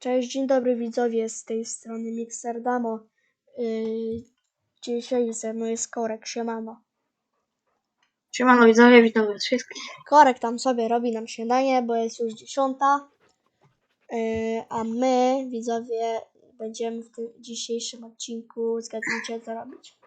Cześć, dzień dobry widzowie z tej strony Mixerdamo. Yy, dzisiaj ze mną jest Korek, siemano. Siemano widzowie, witam was wszystkich. Korek tam sobie robi nam śniadanie, bo jest już dziesiąta. Yy, a my, widzowie, będziemy w tym dzisiejszym odcinku, zgadnijcie co robić.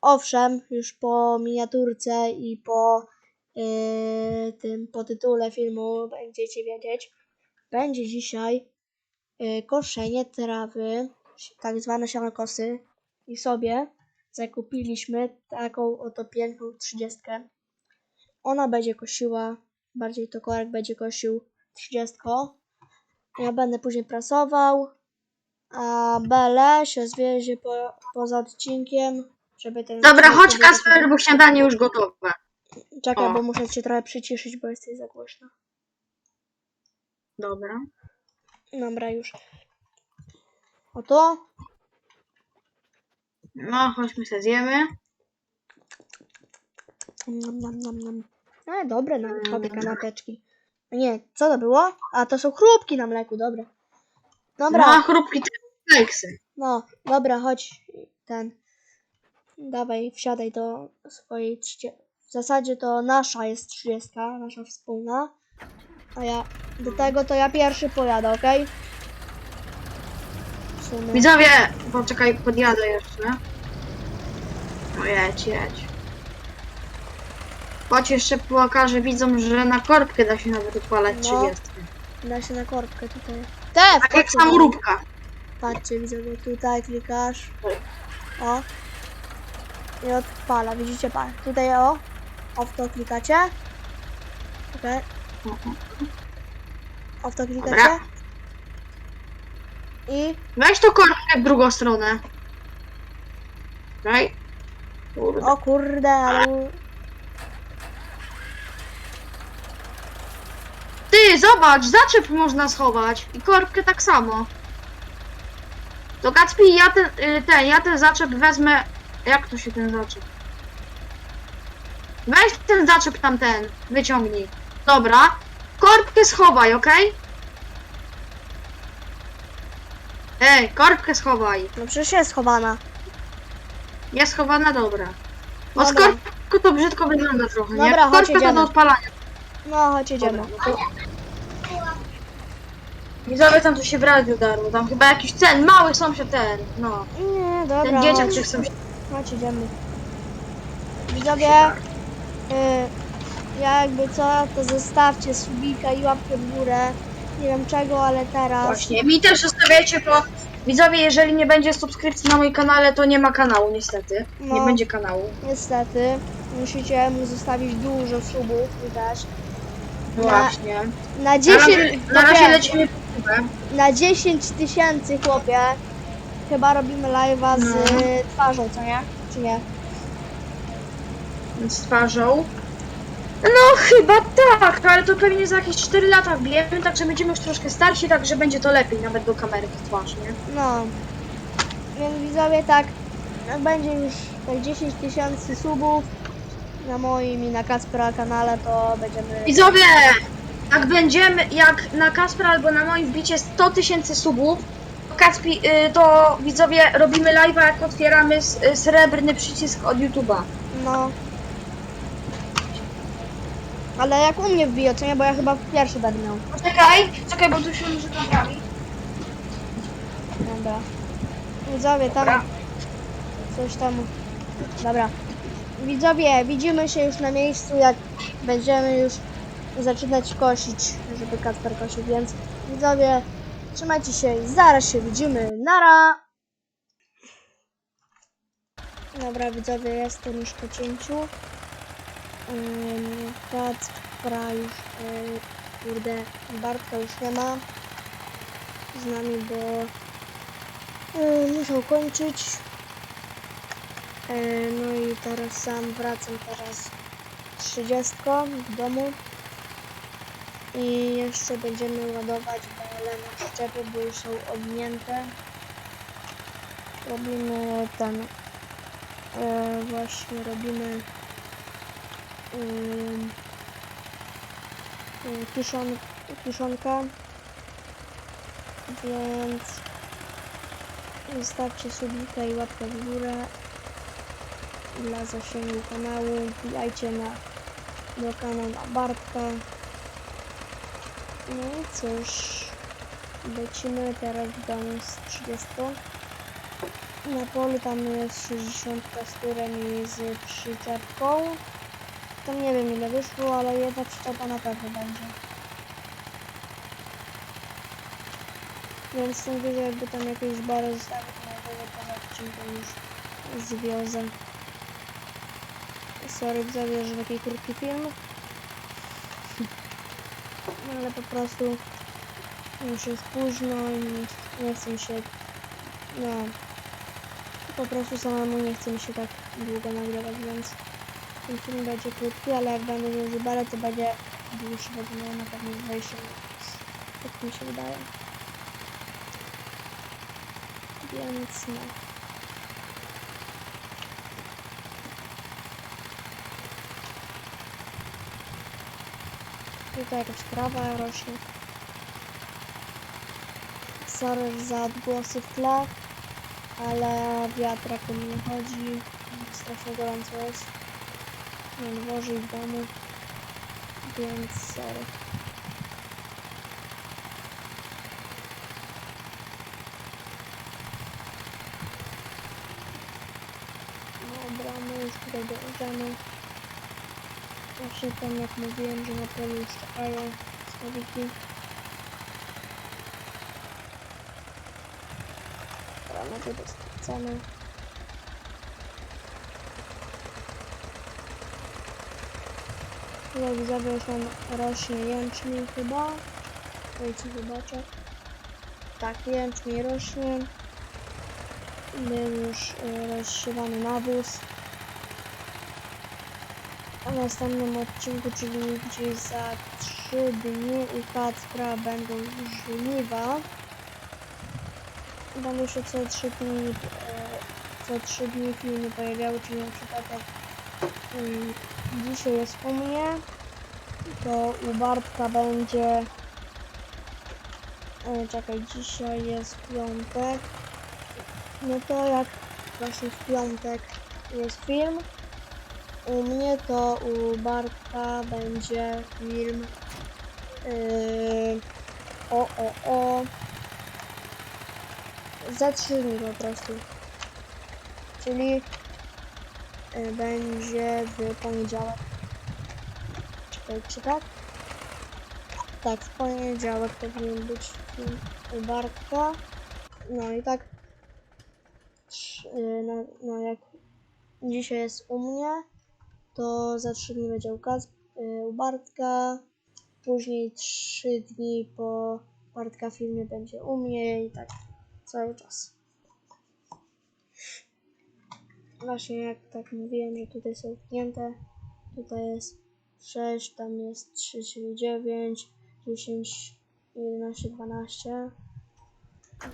Owszem, już po miniaturce i po yy, tym, po tytule filmu będziecie wiedzieć, będzie dzisiaj koszenie trawy, tak zwane sianokosy i sobie zakupiliśmy taką oto piękną trzydziestkę. Ona będzie kosiła, bardziej to korek będzie kosił trzydziestką. Ja będę później prasował, a Bele się zwiezie po, poza odcinkiem, żeby ten... Dobra, odcinek chodź Kasper, bo śniadanie już gotowe. Czekaj, O. bo muszę cię trochę przyciszyć, bo jesteś za głośno. Dobra. Dobra, już. Oto. No, chodźmy se zjemy. Nam, nam, nam, nam. E, dobre na Mm. sobie kanapeczki. A Nie, co to było? A to są chrupki na mleku, dobre. No, Dobra, chrupki te fleksy. no, dobra, chodź. Ten. Dawaj, wsiadaj do swojej trzydzie... W zasadzie to nasza jest trzydziestka, nasza wspólna. A ja do tego to ja pierwszy pojadę, okej? W sumie. Widzowie, poczekaj, podjadę jeszcze. No jedź, jedź. Chodź jeszcze pokażę widzom, że na korbkę da się nawet odpalać No. 30. Da się na korbkę tutaj. Te, Tak jak samoróbka. Patrzcie, widzowie, tutaj klikasz. O. I odpala, widzicie, pa. Tutaj o. O w to klikacie. Okej, o w to klikacie. Dobra. I Weź to korbkę w drugą stronę. Okej. Kurde. o kurde, ale... Ty, zobacz, zaczep można schować. I korbkę tak samo. To Kacpi, ja ten, y, ten, ja ten zaczep wezmę. Jak to się ten zaczep? Weź ten zaczep tamten, wyciągnij. Dobra. Korbkę schowaj, okej? Ej, korbkę schowaj. No przecież jest schowana. Jest schowana, dobra. O, z Dobra. korbką to brzydko wygląda trochę, nie? Dobra, chodź, Korbka to do odpalania. No, chodź. Dobra, Widzowie tam to się w radiu darło, tam chyba jakiś ten, mały sąsiad ten, no. Nie, dobra, Ten dzieciak chodź, czy sąsiad. chodź, jedziemy. Widzowie, y, ja jakby co, to zostawcie subika i łapkę w górę. Nie wiem czego, ale teraz... Właśnie, mi też zostawiajcie, bo widzowie, jeżeli nie będzie subskrypcji na moim kanale, to nie ma kanału niestety. Nie No. będzie kanału. Niestety, musicie mu zostawić dużo subów, widać. No Na- właśnie. Na Na 10, razie, na razie lecimy po próbę. na 10 tysięcy chłopie. Chyba robimy live'a z No. y, twarzą, co nie? Czy nie? z twarzą. No chyba tak, ale to pewnie za jakieś 4 lata wbijemy, także będziemy już troszkę starsi, także będzie to lepiej nawet do kamery w twarz, nie? No. Więc widzowie tak, jak będzie już tak 10 tysięcy subów na moim i na Kaspera kanale, to będziemy... Widzowie, jak będziemy, jak na Kaspra albo na moim wbicie 100 tysięcy subów, to y, to widzowie robimy live'a jak otwieramy s- y, srebrny przycisk od YouTube'a. No. Ale jak u mnie wbije, co nie? Bo ja chyba pierwszy będę miał. Poczekaj, czekaj, bo tu się muszę naprawić. Dobra. Widzowie, tam Dobra. coś tam. Dobra. Widzowie, widzimy się już na miejscu, jak będziemy już zaczynać kosić, żeby Kasper kosił, więc widzowie, trzymajcie się i zaraz się widzimy. Nara! Dobra, widzowie, jestem już po cięciu. Kacpra już, kurde, Bartka już nie ma z nami, bo musiał kończyć. No i teraz sam wracam teraz 30 w domu. I jeszcze będziemy ładować bele na przyczepy, bo już są obnięte. Robimy ten, yy, właśnie robimy kiszon, kiszonkę Więc zostawcie subika i łapkę w górę dla zasięgu kanału. Wbijajcie na do kanału na Bartka. No i cóż, lecimy teraz w domu z 30. Na polu tam jest 60 z turem i z przyczepką. Tam nie wiem ile wyszło, ale jedna przyczepa na pewno będzie. Więc mówię, że jakby tam jakieś bary zostawić, to pewno poza odcinkiem już zwiozę. Sorry, że taki krótki film. No ale po prostu już jest późno i nie chcę się, no po prostu samemu nie chce mi się tak długo nagrywać, więc ten film będzie krótki, ale jak będę miał zubale, to będzie dłuższy, będzie miał na pewno 20 minut. Tak mi się wydaje. Więc no. Tutaj jakaś trawa rośnie. Sorry za odgłosy w tle, ale wiatr jak nie chodzi. Strasznie gorąco jest na dworze i domu, więc sorry. Dobra, my już tutaj dojeżdżamy. Właśnie tam jak mówiłem, że na polu już czekają stoliki. Dobra, no to dostarczamy. Tutaj widzowie już nam rośnie jęczmień chyba. Dajcie zobaczę. Tak, jęczmień rośnie. Był już y, rozsiewany nawóz. A w następnym odcinku, czyli gdzieś za 3 dni u Kacpra będą żniwa. Będą się co 3 dni, e, co 3 dni filmy pojawiały, czyli na przykład jak dzisiaj jest u mnie, to u Bartka będzie. E, czekaj, dzisiaj jest piątek. No to jak właśnie w piątek jest film, u mnie to u Bartka będzie film yy, o o o za trzy dni po prostu. Czyli będzie w poniedziałek. Czekajcie, tak? Tak, w poniedziałek powinien być film Bartka. No i tak. y, No, no jak dzisiaj jest u mnie, to za trzy dni będzie u, y, u Bartka. Później trzy dni po Bartka filmie będzie u mnie i tak cały czas. Właśnie jak tak mówiłem, że tutaj są wknięte, tutaj jest 6, tam jest 3, czyli 9, 10, 11, 12,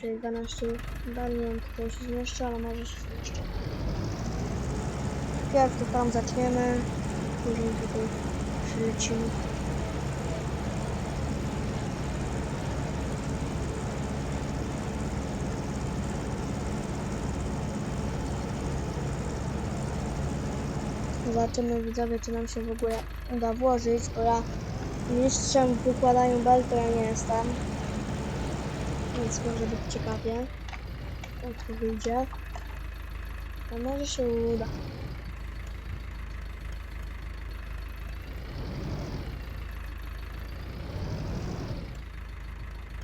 czyli 12 dalej tutaj się zmieszczę, ale może się zmieszczę. Jak to tam zaczniemy, później tutaj przylecimy. Zobaczymy widzowie, czy nam się w ogóle uda włożyć, bo ja mistrzem w wykładaniu bel to ja nie jestem. Więc może być ciekawie, jak to wyjdzie. A może się uda.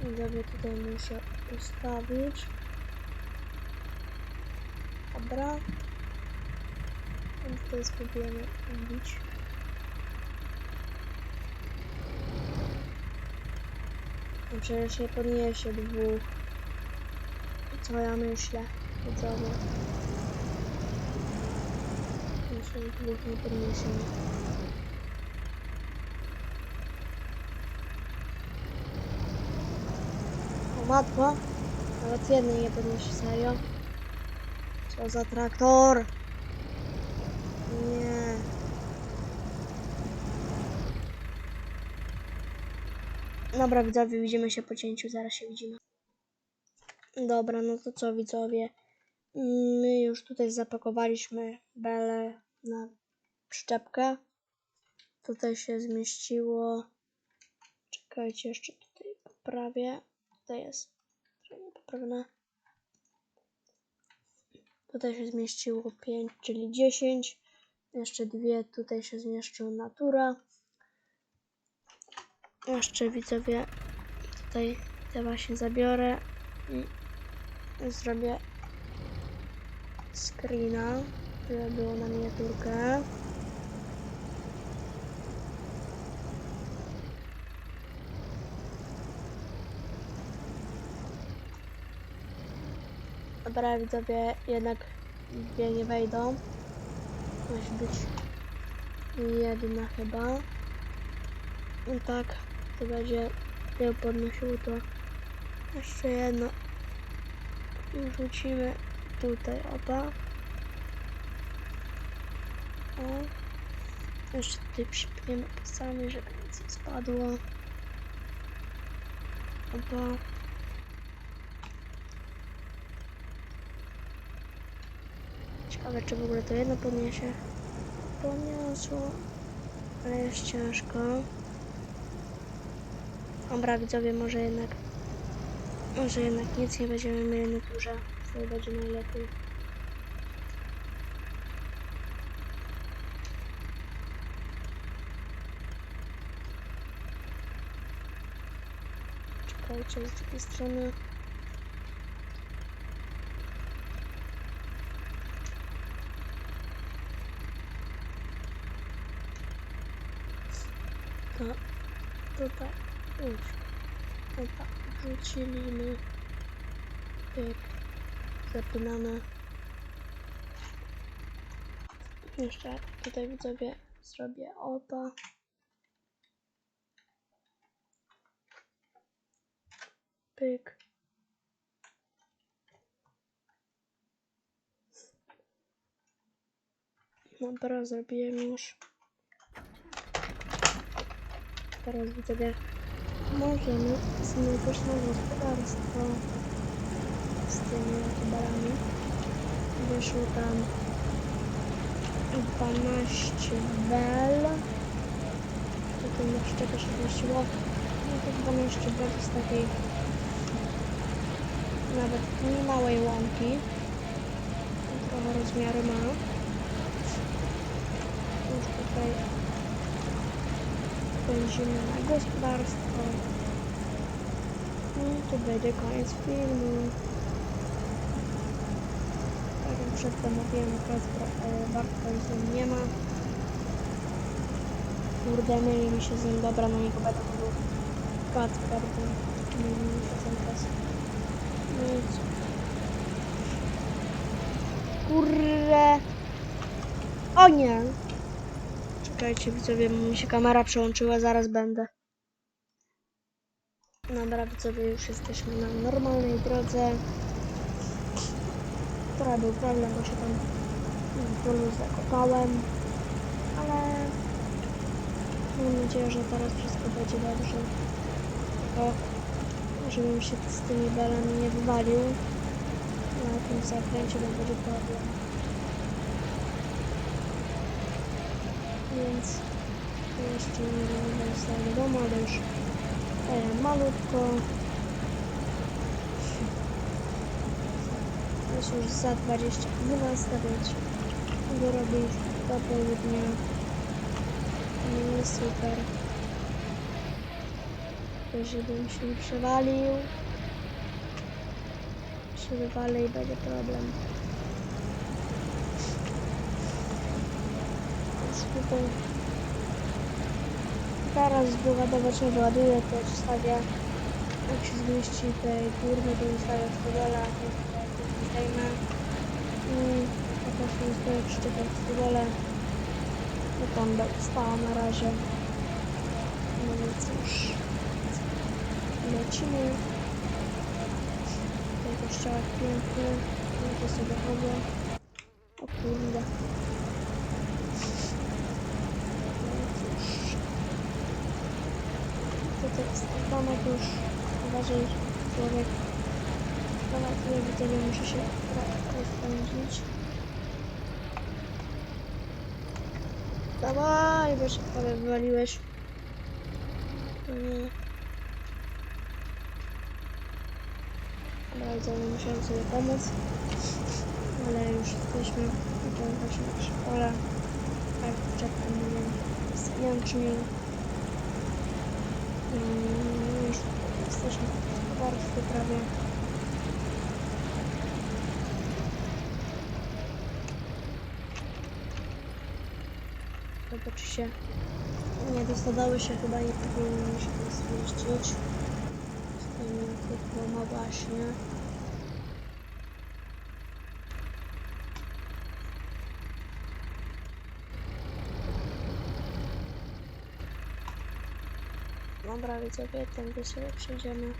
Widzowie tutaj muszę ustawić. Dobra. To spróbujemy robić. No przecież nie podniesie dwóch. Co ja myślę? Widzowie. Myślę, dwóch nie podniesiemy. O matko! Nawet jednej nie podniesie, serio? Co za traktor? Nie. Dobra, widzowie, widzimy się po cięciu, zaraz się widzimy. Dobra, no to co widzowie? My już tutaj zapakowaliśmy belę na przyczepkę. Tutaj się zmieściło. Czekajcie, jeszcze tutaj poprawię. Tutaj jest trochę niepoprawne. Tutaj się zmieściło 5, czyli 10. Jeszcze dwie tutaj się zmieszczą natura. Jeszcze widzowie tutaj te właśnie zabiorę i zrobię screena, żeby było na miniaturkę. Dobra, widzowie, jednak dwie nie wejdą. Musi być jedna chyba. No tak, to będzie ją podnosiło to jeszcze jedno i wrzucimy tutaj oba. O. Jeszcze tutaj przypniemy pasami, żeby nic nie spadło. Oba. Ciekawe, czy w ogóle to jedno podniesie. Podniosło, ale jest ciężko. Dobra, widzowie, może jednak może jednak nic nie będziemy mieli na turze. To będzie najlepiej. Czekajcie z drugiej strony. To tutaj już. Dobra, wrzucimy. Pyk. Zapinamy. Jeszcze tutaj widzowie zrobię opa. Pyk. Dobra, zrobiłem już. Teraz widzowie możemy zmykać na gospodarstwo z tymi barami. Wyszło tam 12 bel. Tutaj na szczepę się zmieściło. No to 12 bel z takiej nawet nie małej łąki. Trochę rozmiary ma. Już tutaj pędzimy na gospodarstwo. No i to będzie koniec filmu. Tak jak przedtem mówiłem, Kacpra, e, Bartka już nim nie ma. Kurde, myli mi się z nim, dobra, no niego będę mówił Kacper, bo myli mi się z nim teraz. No i co? Kurde. O nie! Czekajcie widzowie, mi się kamera przełączyła, zaraz będę. Dobra widzowie, już jesteśmy na normalnej drodze. Trochę był problem, bo się tam w polu zakopałem. Ale mam nadzieję, że teraz wszystko będzie dobrze. Tylko żebym się z tymi belami nie wywalił. Na tym zakręcie będzie problem. Więc jeszcze nie będę został do domu, ale już e, malutko. Jest już za 20 12, więc wyrobię już do południa. No super. Żebym się przewalił. Się wywalę i będzie problem. Więc tutaj teraz wyładować nie wyładuję, to zostawię jak się zmieści tej górne, to zostawię w stodole, a to zdejmę. I po prostu zostawię przyczepę w stodole. No tam stała na razie. No więc już lecimy. Tutaj kościołek piękny, to sobie chodzę. O kurde. Tutaj jest domek już. Uważaj, człowiek. Dobra, tyle widzowie muszę się rozpędzić. Dawaj, bo się prawie wywaliłeś. Dobra, widzowie, musiałem sobie pomóc. Ale już jesteśmy. I to właśnie nasze pole. Tak, czekam, nie wiem. Nie czy nie. Już jesteśmy w gospodarstwie prawie. Zobaczy się. Nie dostadały się chyba nie powinny się tam zmieścić. Stoimy tych dwoma właśnie. Dobra widzowie, tędy sobie przejdziemy.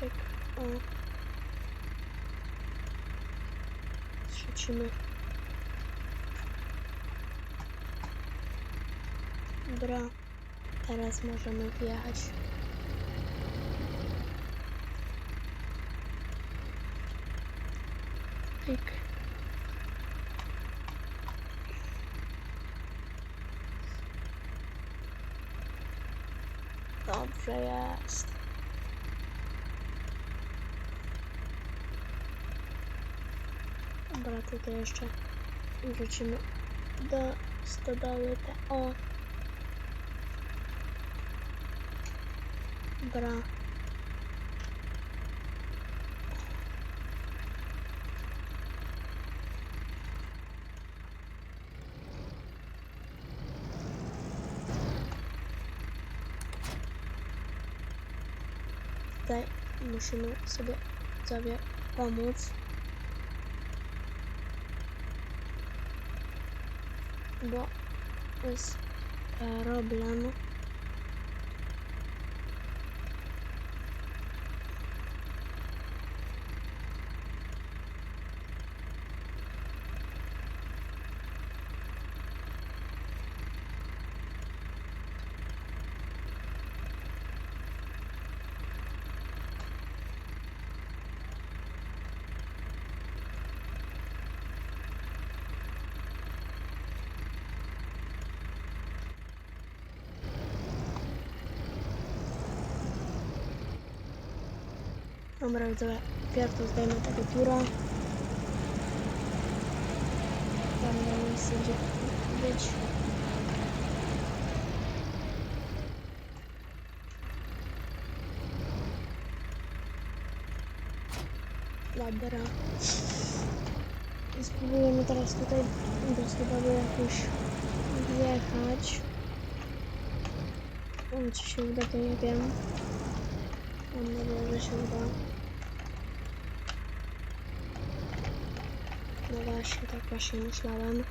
Tak, o. Zrzucimy. Dobra, teraz możemy wjechać. Dobrze jest. Dobra, tutaj jeszcze wrócimy do stodoły te o. Dobra. Tutaj musimy sobie sobie pomóc. Bo jest problem. Dobra, widzowie, pierw to zdejmę tego pióra. Tam nie miejsce, gdzie być. Dobra. I Spróbujemy teraz tutaj do stodoły jakoś wjechać. Czy się uda, to nie wiem. Mam nadzieję, że się uda. Właśnie, tak właśnie myślałem,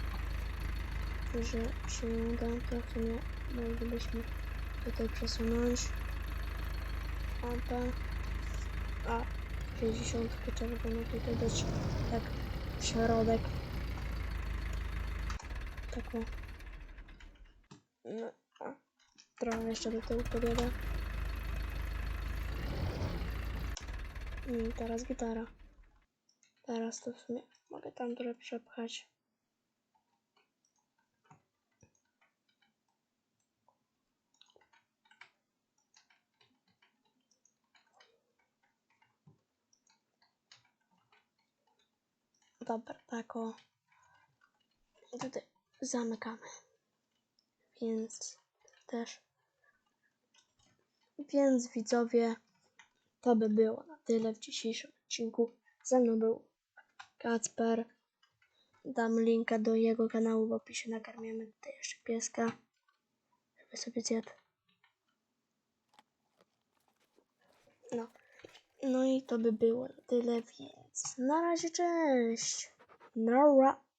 że się uda, to sumie moglibyśmy tutaj przesunąć. Opa. A 60 czerwono tutaj dać tak w środek. Tak o. No, a. Trochę jeszcze do tyłu podjadę. I teraz gitara. Teraz to w sumie mogę tam trochę przepchać. Dobra, tak o. I Tutaj zamykamy. Więc też. Więc widzowie, to by było na tyle w dzisiejszym odcinku. Ze mną był Kacper. Dam linka do jego kanału w opisie. Nakarmiamy tutaj jeszcze pieska, żeby sobie zjadł. No. No i to by było tyle, więc na razie cześć. Nara.